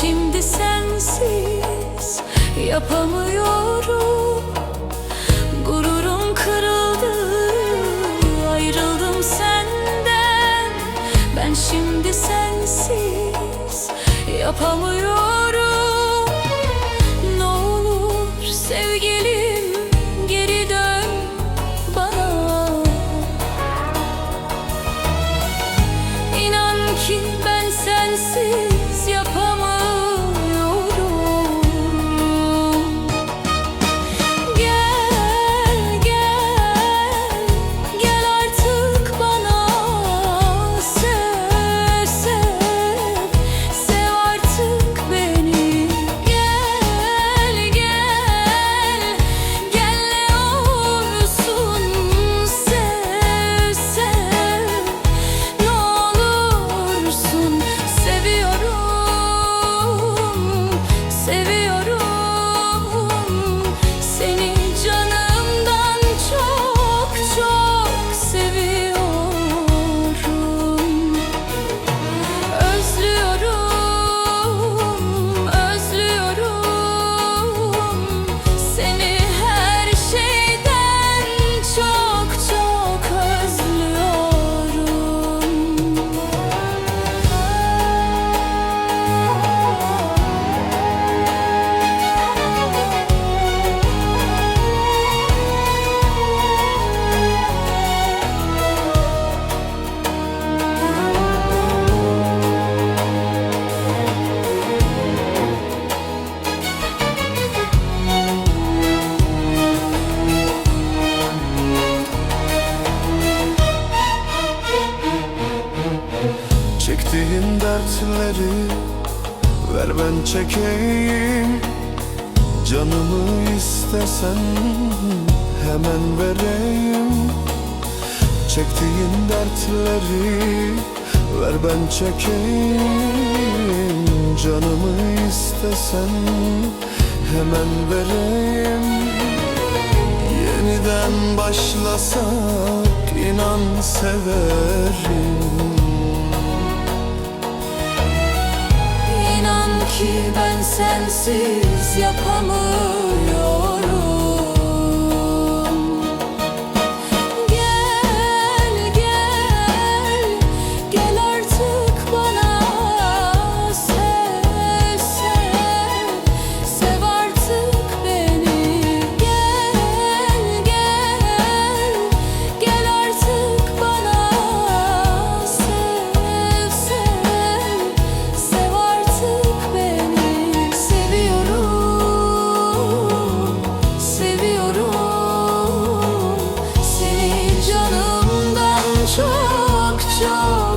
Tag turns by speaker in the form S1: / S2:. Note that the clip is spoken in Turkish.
S1: Şimdi sensiz yapamıyorum. Gururum kırıldı ayrıldım senden. Ben şimdi sensiz yapamıyorum.
S2: Çektiğin dertleri ver ben çekeyim. Canımı istesen hemen vereyim. Çektiğin dertleri ver ben çekeyim. Canımı istesen hemen vereyim. Yeniden başlasak inan severim.
S1: ki ben sensiz
S3: yapamam. 就